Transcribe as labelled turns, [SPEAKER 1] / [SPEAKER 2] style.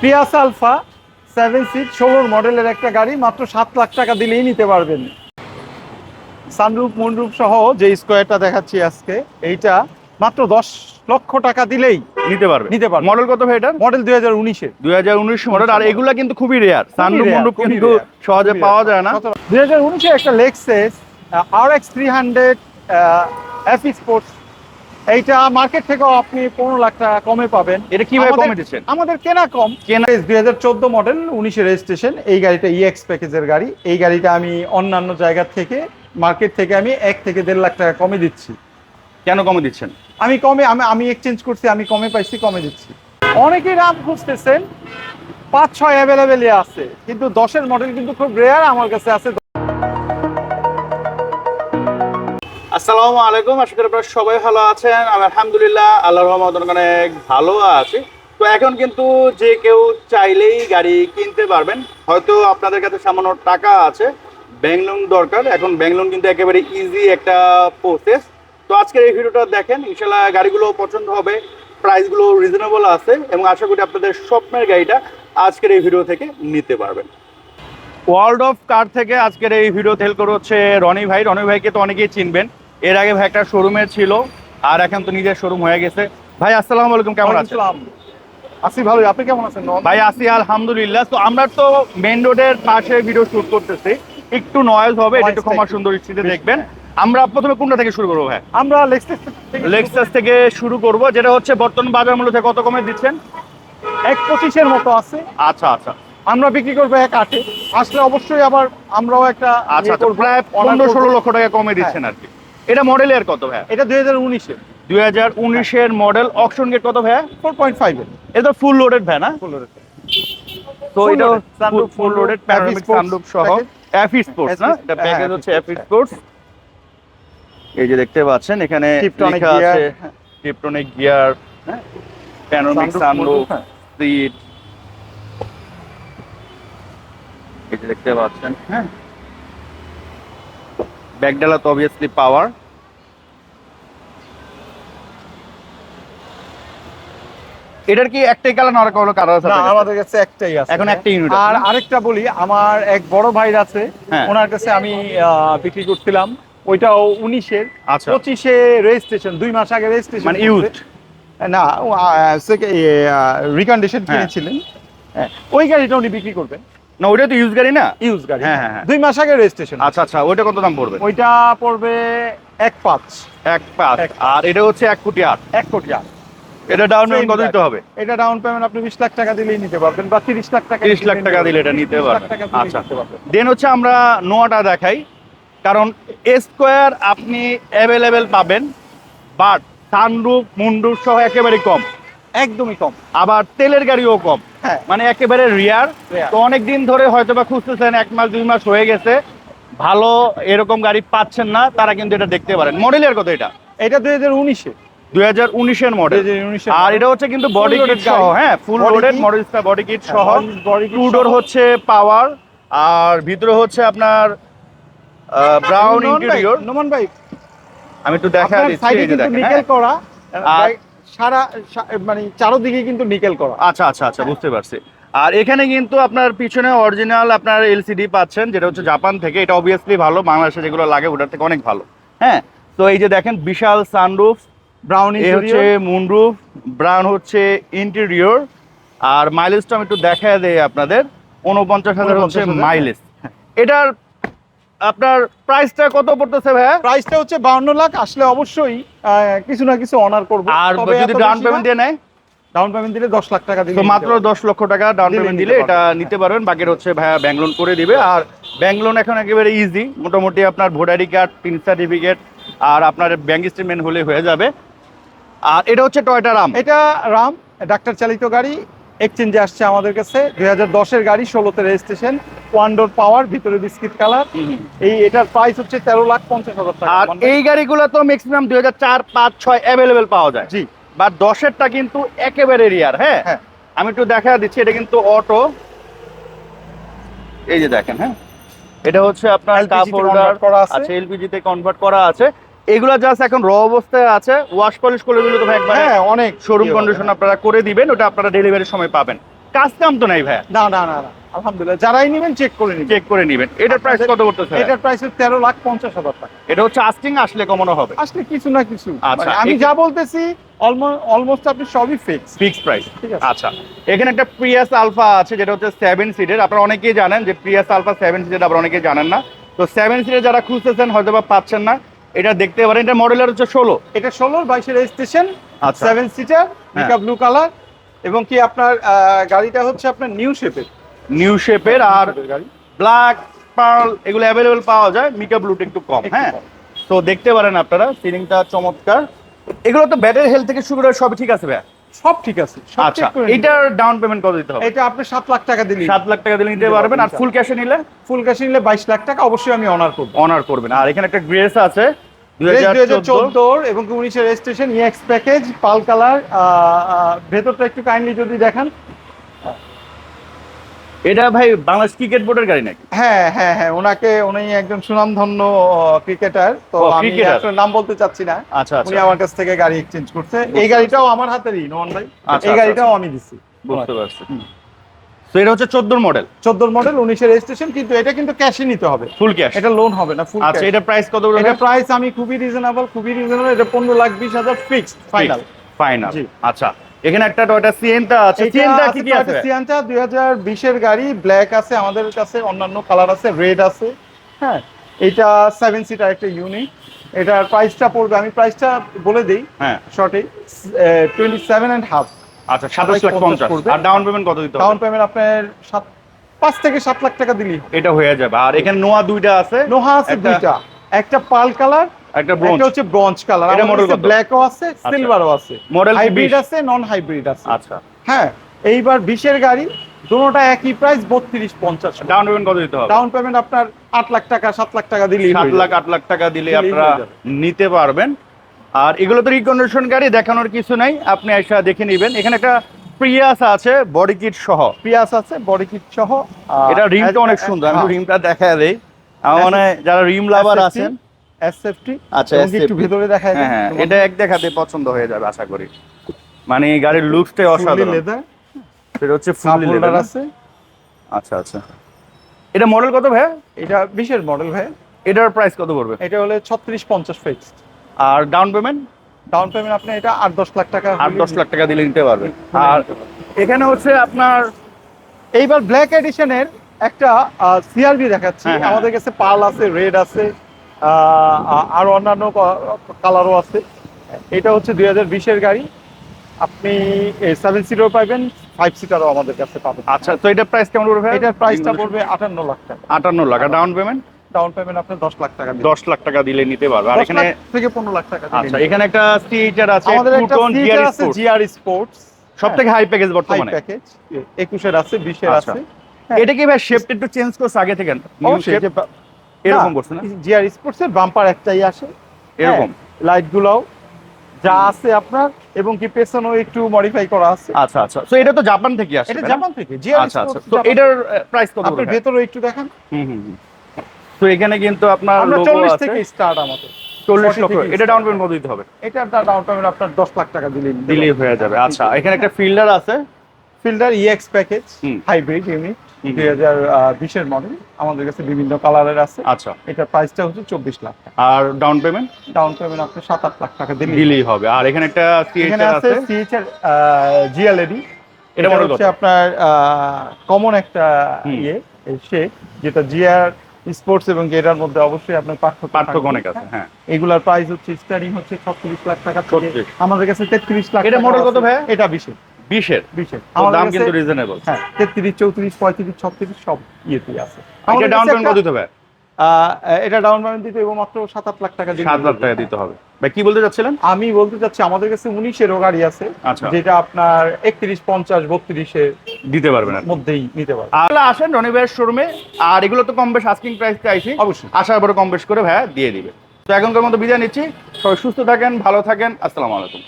[SPEAKER 1] Prius alpha seven seat ষোলোর মডেলের একটা গাড়ি মাত্র সাত লাখ টাকা দিলেই নিতে পারবেন। সানরুফ মুনরুফ সহ যে স্কোয়ারটা দেখাচ্ছি আজকে এইটা মাত্র দশ লক্ষ টাকা দিলেই
[SPEAKER 2] নিতে পারবে
[SPEAKER 1] নিতে পারবে।
[SPEAKER 2] মডেল কত ভাই এটার?
[SPEAKER 1] মডেল দুই হাজার উনিশের
[SPEAKER 2] দুই হাজার উনিশ মডেল আর এগুলা কিন্তু খুবই রেয়ার সানরুফ মন্ডপ
[SPEAKER 1] খুবই
[SPEAKER 2] কিন্তু সহজে পাওয়া যায় না।
[SPEAKER 1] দুই হাজার উনিশে একটা Lexus R X three hundred F sports এইটা মার্কেট থেকেও আপনি পনেরো লাখ টাকা কমে পাবেন।
[SPEAKER 2] এটা কীভাবে কমে দিচ্ছেন?
[SPEAKER 1] আমাদের কেনা কম।
[SPEAKER 2] কেনা-
[SPEAKER 1] দুই হাজার চোদ্দ মডেল উনিশের রেজিস্ট্রেশন এই গাড়িটা ইএক্স প্যাকেজের গাড়ি। এই গাড়িটা আমি অন্যান্য জায়গা থেকে মার্কেট থেকে আমি এক থেকে দেড় লাখ টাকা কমে দিচ্ছি।
[SPEAKER 2] কেন কমে দিচ্ছেন?
[SPEAKER 1] আমি কমে আমি আমি এক্সচেঞ্জ করছি আমি কমে পাইছি কমে দিচ্ছি। অনেকেই রাম খুঁজতেছেন পাঁচ ছয় অ্যাভেলেবেলই আছে কিন্তু দশের মডেল কিন্তু খুব রেয়ার আমার কাছে আছে
[SPEAKER 2] আসসালামু আলাইকুম, আশা করি আপনারা সবাই ভালো আছেন। আমি আলহামদুলিল্লাহ, আল্লাহর রহমত অনেক ভালো আছি। তো এখন কিন্তু যে কেউ চাইলেই গাড়ি কিনতে পারবেন। হয়তো আপনাদের কাছে সামান্য টাকা আছে, ব্যাংক দরকার। এখন ব্যাংক কিন্তু একেবারে ইজি একটা প্রসেস তো আজকের এই ভিডিওটা দেখেন ইনশাল্লাহ গাড়িগুলো পছন্দ হবে প্রাইসগুলো রিজনেবল আছে এবং আশা করি আপনাদের স্বপ্নের গাড়িটা আজকের এই ভিডিও থেকে নিতে পারবেন। ওয়ার্ল্ড অফ কার থেকে আজকের এই ভিডিও হেল্প করে হচ্ছে রনি ভাই। রনি ভাইকে তো অনেকেই চিনবেন। এর আগে ভাই একটা শোরুমে ছিল আর এখন তো নিজের শোরুম হয়ে গেছে। ভাই আসসালামু আলাইকুম কেমন আছেন?
[SPEAKER 1] আসি ভালো আপনি কেমন আছেন?
[SPEAKER 2] ভাই আসি আলহামদুলিল্লাহ। তো আমরা তো মেন রোডের পাশে ভিডিও শুট করতেছি। একটু নয়েজ হবে এটা একটু ক্ষমা সুন্দর স্थिতি দেখবেন।
[SPEAKER 1] হ্যাঁ।
[SPEAKER 2] আমরা প্রথমে কোনটা থেকে শুরু করব ভাই?
[SPEAKER 1] আমরা লেক্সাস থেকে
[SPEAKER 2] লেক্সাস থেকে শুরু করব যেটা হচ্ছে বর্তমান বাজার মূল্য থেকে কত কমে দিচ্ছেন?
[SPEAKER 1] এক পঁচিশের মতো আছে।
[SPEAKER 2] আচ্ছা আচ্ছা।
[SPEAKER 1] আমরা বিক্রি করব এক আটে। আসলে অবশ্যই আবার আমরাও একটা
[SPEAKER 2] আচ্ছা
[SPEAKER 1] ইয়ে
[SPEAKER 2] আচ্ছা, প্রায় পনেরো ষোলো। লক্ষ টাকা কমে দিচ্ছেন আর কি। এটা মডেল এর কত ভাই
[SPEAKER 1] এটা দুই হাজার উনিশে
[SPEAKER 2] দুই হাজার উনিশের মডেল অকশন গেট কত ভাই
[SPEAKER 1] ফোর পয়েন্ট ফাইভের
[SPEAKER 2] এটা তো ফুল লোডেড ভ্যান না?
[SPEAKER 1] ফুল
[SPEAKER 2] লোডেড
[SPEAKER 1] তো এটা
[SPEAKER 2] full loaded
[SPEAKER 1] load,
[SPEAKER 2] panoramic sunroof সহ। এফি স্পোর্টস না? এটা প্যাকেজ হচ্ছে এফি স্পোর্টস এই যে দেখতে পাচ্ছেন এখানে লেখা আছে। Tiptronic gear panoramic sunroof. Seat এই যে দেখতে পাচ্ছেন। হ্যাঁ। ব্যাকডালা তো অবভিয়াসলি পাওয়ার এটার কি একটাই কালার না আর কোনো কালার আছে
[SPEAKER 1] না আমাদের কাছে একটাই আছে।
[SPEAKER 2] এখন একটা unit আছে।
[SPEAKER 1] আর আরেকটা বলি আমার এক বড় ভাইর আছে
[SPEAKER 2] হ্যাঁ।
[SPEAKER 1] ওনার কাছে আমি বিক্রি করছিলাম। ওইটাও উনিশের
[SPEAKER 2] আচ্ছা।
[SPEAKER 1] পঁচিশে রেজিস্ট্রেশন দুই মাস আগে রেজিস্ট্রেশন
[SPEAKER 2] মানে ইউজ
[SPEAKER 1] না রিকন্ডিশন
[SPEAKER 2] হ্যাঁ।
[SPEAKER 1] কিনেছিলেন। হ্যাঁ, ওই গাড়িটা উনি বিক্রি করবেন।
[SPEAKER 2] না ওটা তো ইউজ গাড়ি না?
[SPEAKER 1] ইউজ গাড়ি।
[SPEAKER 2] হ্যাঁ, হ্যাঁ, হ্যাঁ।
[SPEAKER 1] দুই মাস আগে রেজিস্ট্রেশন
[SPEAKER 2] আচ্ছা আচ্ছা ওইটা কত দাম পড়বে?
[SPEAKER 1] ওইটা পড়বে এক পাঁচ।
[SPEAKER 2] এক পাঁচ। আর এটা হচ্ছে এক কোটি আট।
[SPEAKER 1] এক কোটি আট।
[SPEAKER 2] এটা ডাউন পেমেন্ট কত দিতে হবে?
[SPEAKER 1] এটা ডাউন পেমেন্ট আপনি বিশ লাখ টাকা দিলেই নিতে পারবেন বা তিরিশ লাখ টাকা
[SPEAKER 2] তিরিশ লাখ টাকা দিলে এটা নিতে
[SPEAKER 1] 30
[SPEAKER 2] পারবেন। আচ্ছা। দেন হচ্ছে আমরা নোয়াটা দেখাই। কারণ স্কোয়ার আপনি অ্যাভেলেবেল পাবেন বাট সানরুফ মুন্ডুর সহ একেবারে কম।
[SPEAKER 1] একদমই কম।
[SPEAKER 2] আবার তেলের গাড়িও কম। মানে একেবারে রিয়ার। তো অনেক দিন ধরে হয়তো বা খুঁজতেছেন এক মাস দুই মাস হয়ে গেছে। ভালো এরকম গাড়ি পাচ্ছেন না তারা কিন্তু এটা দেখতে পারেন। মডেলের কত এটা?
[SPEAKER 1] এটা দুই হাজার উনিশে।
[SPEAKER 2] দুই হাজার উনিশের মডেল আর এটা হচ্ছে কিন্তু বডি কিট সহ হ্যাঁ full loaded model body kit সহ। টু ডোর হচ্ছে পাওয়ার আর ভিতরে হচ্ছে আপনার ব্রাউন ইন্টেরিয়র
[SPEAKER 1] নোমান ভাই
[SPEAKER 2] আমি একটু দেখা দিচ্ছি এই যে দেখেন হ্যাঁ।
[SPEAKER 1] করা।
[SPEAKER 2] আর-
[SPEAKER 1] সারা মানে চারোদিকে কিন্তু নিকেল করা।
[SPEAKER 2] আচ্ছা আচ্ছা আচ্ছা বুঝতে পারছি। আর এখানে কিন্তু আপনার পিছনে অরিজিনাল আপনার এলসিডি পাচ্ছেন যেটা হচ্ছে জাপান থেকে। এটা অবভিয়াসলি ভালো বাংলাদেশে যেগুলো লাগে ওটার থেকে অনেক ভালো। হ্যাঁ? তো এই যে দেখেন বিশাল সানরুফ
[SPEAKER 1] ব্রাউন
[SPEAKER 2] হচ্ছে মুনরুফ ব্রাউন হচ্ছে ইন্টেরিয়র আর মাইলেজটা আমি একটু দেখা দেয় আপনাদের। উনপঞ্চাশ হাজার হচ্ছে মাইলেজ এটার আপনার প্রাইসটা কত পড়তেছে ভাইয়া?
[SPEAKER 1] প্রাইসটা হচ্ছে বাউন্ন লাখ আসলে অবশ্যই কিছু না কিছু অনার করব।
[SPEAKER 2] আর যদি ডাউন পেমেন্ট দিয়ে নেয়?
[SPEAKER 1] ডাউন পেমেন্ট দিলে দশ লাখ টাকা দিলে
[SPEAKER 2] তো মাত্র দশ লক্ষ টাকা ডাউন পেমেন্ট দিলে এটা নিতে পারবেন বাকির হচ্ছে ভাইয়া ব্যাংক লোন করে দিবে। আর ব্যাংক লোন এখন একেবারে ইজি মোটামুটি আপনার ভোটারি কার্ড পিন সার্টিফিকেট আর আপনার ব্যাংক স্টেটমেন্ট হলে হয়ে যাবে। আর এটা হচ্ছে টয়টা রাম
[SPEAKER 1] এটা রাম ডাক্তার চালিত গাড়ি এক্সচেঞ্জে আসছে আমাদের কাছে। দুই হাজার দশের গাড়ি ষোলোতে রেজিস্ট্রেশন। ওয়ান ডোর পাওয়ার ভিতরে বিস্কিট কালার। এই এটার প্রাইস হচ্ছে তেরো লাখ পঞ্চাশ হাজার টাকা।
[SPEAKER 2] আর এই গাড়িগুলো তো ম্যাক্সিমাম দুই হাজার চার পাঁচ ছয় অ্যাভেলেবেল পাওয়া যায়।
[SPEAKER 1] জি।
[SPEAKER 2] বা দশেরটা কিন্তু একেবারে রিয়ার হ্যাঁ?
[SPEAKER 1] হ্যাঁ।
[SPEAKER 2] আমি একটু দেখা দিচ্ছি এটা কিন্তু অটো এই যে দেখেন হ্যাঁ? এটা হচ্ছে আপনার কাপ হোল্ডার
[SPEAKER 1] করা আছে।
[SPEAKER 2] এলপিজি তে কনভার্ট করা আছে। এগুলা জাস্ট এখন র অবস্থায় আছে। ওয়াশ পলিশ করে দিলে তো ভাই একবারে
[SPEAKER 1] হ্যাঁ অনেক।
[SPEAKER 2] শোরুম
[SPEAKER 1] ইয়ে
[SPEAKER 2] কন্ডিশন
[SPEAKER 1] হ্যাঁ।
[SPEAKER 2] আপনারা করে দিবেন ওটা আপনারা ডেলিভারির সময় পাবেন। কাজ কাম তো নাই ভাইয়া?
[SPEAKER 1] না না না না। আলহামদুলিল্লাহ যারাই নেবেন চেক করে নিবেন।
[SPEAKER 2] চেক করে নেবেন। এটার প্রাইস কত করতেছে
[SPEAKER 1] এটার প্রাইস হচ্ছে তেরো লাখ পঞ্চাশ হাজার টাকা।
[SPEAKER 2] এটা হচ্ছে আস্টিং আসলে কমানো হবে?
[SPEAKER 1] আসলে কিছু না কিছু।
[SPEAKER 2] আচ্ছা,
[SPEAKER 1] মানে আমি যা বলতেছি অলমোস্ট আপনি সবই ফিক্স
[SPEAKER 2] ফিক্স প্রাইস আচ্ছা এখানে একটা প্রিয়াস আলফা আছে যেটা হচ্ছে সেভেন সিটের আপনারা অনেকেই জানেন যে প্রিয়াস আলফা সেভেন সিটের আপনারা অনেকেই জানেন না। তো সেভেন সিটের যারা খুঁজতেছেন হয়তো বা পাচ্ছেন না। এটা দেখতে পারেন এটা মডেলের হচ্ছে ষোলো।
[SPEAKER 1] এটা ষোলোর বাইশের রেজিস্ট্রেশন
[SPEAKER 2] আচ্ছা।
[SPEAKER 1] Seven seater. ব্লু কালার এবং কি আপনার গাড়িটা হচ্ছে আপনার নিউ শেপের
[SPEAKER 2] নিউ শেপের আর ব্ল্যাক পার্ল এগুলো অ্যাভেলেবেল পাওয়া যায় মিকা ব্লুটা একটু কম হ্যাঁ? তো দেখতে পারেন আপনারা সিলিংটা চমৎকার। এগুলো তো ব্যাটারি হেলথ থেকে শুরু করে সবই ঠিক আছে ভাই
[SPEAKER 1] সব ঠিক আছে
[SPEAKER 2] আচ্ছা। এটার ডাউন পেমেন্ট কত দিতে হবে?
[SPEAKER 1] এটা আপনি সাত লাখ টাকা দিলেন
[SPEAKER 2] সাত লাখ টাকা দিলে নিতে পারবেন আর ফুল ক্যাশে নিলে?
[SPEAKER 1] ফুল ক্যাশ নিলে বাইশ লাখ টাকা অবশ্যই আমি অনার করব।
[SPEAKER 2] অনার করবেন। আর এখানে একটা গ্রেস আছে দুই
[SPEAKER 1] দুই
[SPEAKER 2] হাজার
[SPEAKER 1] হাজার
[SPEAKER 2] চোদ্দ
[SPEAKER 1] এবং registration EX package pearl colour ভেতরটা একটু কাইন্ডলি যদি দেখান।
[SPEAKER 2] এটা ভাই বাংলাদেশ ক্রিকেট বোর্ডের গাড়ি নাকি?
[SPEAKER 1] হ্যাঁ হ্যাঁ হ্যাঁ ওনাকে উনি একজন সুনামধন্য ক্রিকেটার তো আমি আসলে নাম বলতে চাচ্ছি না।
[SPEAKER 2] আচ্ছা
[SPEAKER 1] উনি
[SPEAKER 2] আচ্ছা
[SPEAKER 1] আমার কাছ থেকে গাড়ি এক্সচেঞ্জ করছে। এই গাড়িটাও আমার হাতেরই নোমান ভাই।
[SPEAKER 2] আচ্ছা,
[SPEAKER 1] এই গাড়িটাও আমি দিছি।
[SPEAKER 2] বুঝতে পারছি। তো এটা হচ্ছে চোদ্দোর মডেল
[SPEAKER 1] চোদ্দোর মডেল উনিশের রেজিস্ট্রেশন কিন্তু এটা কিন্তু ক্যাশে নিতে হবে।
[SPEAKER 2] ফুল ক্যাশ
[SPEAKER 1] এটা লোন হবে না ফুল
[SPEAKER 2] আচ্ছা এটা প্রাইস কত
[SPEAKER 1] এটা প্রাইস আমি খুবই রিজনেবল খুবই রিজনেবল এটা পনেরো লাখ বিশ হাজার ফিক্সড ফাইনাল
[SPEAKER 2] ফাইনাল আচ্ছা এখানে একটা টয়টা সিএনটা আছে। সিএনটা কি কি আছে?
[SPEAKER 1] দুই হাজার বিশের গাড়ি ব্ল্যাক আছে আমাদের কাছে অন্যান্য কালার আছে রেড আছে। হ্যাঁ এটা সেভেন সিটার একটা ইউনিট এটার প্রাইসটা পড়বে আমি প্রাইসটা বলে দিই
[SPEAKER 2] হ্যাঁ।
[SPEAKER 1] শর্টে টোয়েন্টি সেভেন হাফ
[SPEAKER 2] আচ্ছা সাতাশ লাখ পঞ্চাশ
[SPEAKER 1] পড়বে।
[SPEAKER 2] আর ডাউন পেমেন্ট কত দিতে
[SPEAKER 1] ডাউন পেমেন্ট আপনার সাত পাঁচ থেকে সাত লাখ টাকা দিলি
[SPEAKER 2] এটা হয়ে যাবে। আর এখানে নোয়া দুইটা আছে।
[SPEAKER 1] নোহা আছে দুইটা। একটা পাল কালার
[SPEAKER 2] একটা ব্রোঞ্জ
[SPEAKER 1] হচ্ছে ব্রঞ্জ কালার
[SPEAKER 2] এটা
[SPEAKER 1] মডেল
[SPEAKER 2] কত?
[SPEAKER 1] ব্ল্যাকও আছে সিলভারও আছে।
[SPEAKER 2] মডেল
[SPEAKER 1] হাইব্রিড আছে নন হাইব্রিড আছে।
[SPEAKER 2] আচ্ছা।
[SPEAKER 1] হ্যাঁ এইবার বিশের গাড়ি দুটোটা একই প্রাইস বত্রিশ পঞ্চাশ
[SPEAKER 2] ডাউন পেমেন্ট কত দিতে হবে?
[SPEAKER 1] ডাউন পেমেন্ট আপনার আট লাখ টাকা সাত লাখ টাকা দিলেই
[SPEAKER 2] সাত লাখ
[SPEAKER 1] যাবে।
[SPEAKER 2] আট লাখ টাকা দিলে আপনারা নিতে পারবেন। আর এগুলো তো রিকন্ডিশন গাড়ি দেখানোর কিছু নাই। আপনি এসে দেখে নেবেন। এখানে একটা প্রিয়াস আছে বডি কিট সহ।
[SPEAKER 1] পিয়াস আছে বডি কিট সহ।
[SPEAKER 2] এটা রিমটা অনেক সুন্দর আমি রিমটা দেখা দেই। আমার মনে হয় যারা রিম লাভার আছেন
[SPEAKER 1] এসএফটি
[SPEAKER 2] আচ্ছা,
[SPEAKER 1] একটু ভেতরে দেখা
[SPEAKER 2] হ্যাঁ হ্যাঁ এটা এক দেখাতে পছন্দ হয়ে যাবে আশা করি। মানে এই গাড়ির লুকসটাই অসাধারণ।
[SPEAKER 1] লেদার
[SPEAKER 2] সেটা হচ্ছে
[SPEAKER 1] হোল্ডার
[SPEAKER 2] লেদার
[SPEAKER 1] আছে।
[SPEAKER 2] আচ্ছা আচ্ছা। এটা মডেল কত ভাই
[SPEAKER 1] এটা বিশের মডেল ভাই।
[SPEAKER 2] এটার প্রাইস কত পড়বে?
[SPEAKER 1] এটা হলে ছত্রিশ পঞ্চাশ ফিক্সড
[SPEAKER 2] আর ডাউন পেমেন্ট
[SPEAKER 1] ডাউন পেমেন্ট আপনি এটা আট দশ লাখ টাকা
[SPEAKER 2] আট দশ লাখ টাকা দিলে নিতে পারবেন আর এখানে হচ্ছে আপনার
[SPEAKER 1] এইবার ব্ল্যাক এডিশনের একটা সিআরবি দেখাচ্ছি।
[SPEAKER 2] হ্যাঁ, হ্যাঁ।
[SPEAKER 1] আমাদের কাছে পার্ল আছে রেড আছে। আর অন্যান্য কালারও আছে। এটা হচ্ছে দুই হাজার বিশের গাড়ি। আপনি সেভেন সিটারও পাবেন ফাইভ সিটারও আমাদের কাছে পাবেন।
[SPEAKER 2] আচ্ছা তো এটার প্রাইস কেমন পড়বে
[SPEAKER 1] এটার প্রাইসটা পড়বে আটান্ন লাখ টাকা।
[SPEAKER 2] আটান্ন lakh. Down payment
[SPEAKER 1] down payment আপনি দশ লাখ টাকা দিবেন।
[SPEAKER 2] দশ লাখ টাকা দিলে নিতে পারবে। আর এখানে
[SPEAKER 1] থেকে পনেরো লাখ টাকা
[SPEAKER 2] আচ্ছা এখানে একটা সিএইচআর আছে
[SPEAKER 1] আমাদের একটা
[SPEAKER 2] জিআর
[SPEAKER 1] আছে
[SPEAKER 2] স্পোর্টস
[SPEAKER 1] জিআর স্পোর্টস
[SPEAKER 2] সব থেকে হাই প্যাকেজ
[SPEAKER 1] হাই
[SPEAKER 2] বর্তমানে।
[SPEAKER 1] প্যাকেজ একুশের আছে বিশের
[SPEAKER 2] আচ্ছা।
[SPEAKER 1] আছে।
[SPEAKER 2] এটা কি ভাই শেপটা একটু চেঞ্জ করছে আগে থেকে? শেপ এরকম করছে না?
[SPEAKER 1] জিআর স্পোর্টস এর বাম্পার একটাই আসে।
[SPEAKER 2] এরকম?
[SPEAKER 1] লাইট গুলাও যা আছে আপনার এবং কি পেছনেও একটু মডিফাই করা আছে।
[SPEAKER 2] আচ্ছা আচ্ছা। তো এটা তো জাপান থেকে আসে
[SPEAKER 1] এটা জাপান থেকে জিআর
[SPEAKER 2] আচ্ছা আচ্ছা। তো এটার প্রাইস কত
[SPEAKER 1] আপনি ভেতরে একটু দেখেন।
[SPEAKER 2] হুম হুম। তো এখানে কিন্তু আপনার লোগো আছে।
[SPEAKER 1] থেকে স্টার্ট আমাদের।
[SPEAKER 2] 40
[SPEAKER 1] 40
[SPEAKER 2] লক্ষ। এটা ডাউন পেমেন্ট কত দিতে হবে?
[SPEAKER 1] এটার ডাউন পেমেন্ট আপনার দশ লাখ টাকা দিলেই
[SPEAKER 2] দিলেই হয়ে যাবে। আচ্ছা এখানে একটা ফিল্ডার আছে।
[SPEAKER 1] Fielder EX package. Hybrid unit. দুই হাজার বিশের মডেল আমাদের কাছে বিভিন্ন কালারের আছে।
[SPEAKER 2] আচ্ছা।
[SPEAKER 1] এটার প্রাইসটা হচ্ছে চব্বিশ লাখ
[SPEAKER 2] আর ডাউন পেমেন্ট
[SPEAKER 1] ডাউন পেমেন্ট আপনি সাত আট লাখ টাকা দিলেই
[SPEAKER 2] দিলেই হবে। আর এখানে একটা
[SPEAKER 1] এখানে আছে সিএইচআর জিএলএডি
[SPEAKER 2] এটা
[SPEAKER 1] হচ্ছে আপনার কমন একটা ইয়ে সে যেটা জিআর স্পোর্টস এবং এটার মধ্যে অবশ্যই আপনার পার্থক্য
[SPEAKER 2] পার্থক্য অনেক আছে হ্যাঁ।
[SPEAKER 1] এগুলার প্রাইস হচ্ছে স্টার্টিং হচ্ছে ছত্রিশ লাখ টাকা থেকে আমাদের কাছে তেত্রিশ লাখ
[SPEAKER 2] এটা model কত। ভাইয়া?
[SPEAKER 1] এটা বিশে
[SPEAKER 2] বিশের?
[SPEAKER 1] বিশে
[SPEAKER 2] তো দাম কিন্তু রিজনেবল
[SPEAKER 1] হ্যাঁ তেত্রিশ চৌত্রিশ পঁয়ত্রিশ ছত্রিশ সব ইয়েতেই আছে।
[SPEAKER 2] এটা ডাউন পেমেন্ট কত দিতে হবে?
[SPEAKER 1] এটা ডাউন পেমেন্ট দিতে এবং মাত্র সাত আট লাখ টাকা
[SPEAKER 2] সাত লাখ টাকা দিতে হবে। ভাই কি বলতে চাচ্ছিলেন?
[SPEAKER 1] আমি বলতে চাচ্ছি আমাদের কাছে উনিশেরও গাড়ি আছে
[SPEAKER 2] আচ্ছা।
[SPEAKER 1] যেটা আপনার একত্রিশ পঞ্চাশ বত্রিশের
[SPEAKER 2] দিতে পারবেন
[SPEAKER 1] মধ্যেই নিতে পারবেন।
[SPEAKER 2] আর আসেন রনি ভাইয়ের শোরুমে আর এগুলো তো কম বেশ আস্কিং প্রাইসতে আইসি
[SPEAKER 1] অবশ্যই।
[SPEAKER 2] আসার পরে কম বেশ করে ভাইয়া দিয়ে দিবে। তো এখনকার মতো বিদায় নিচ্ছি। সবাই সুস্থ থাকেন ভালো থাকেন। আসসালামু আলাইকুম।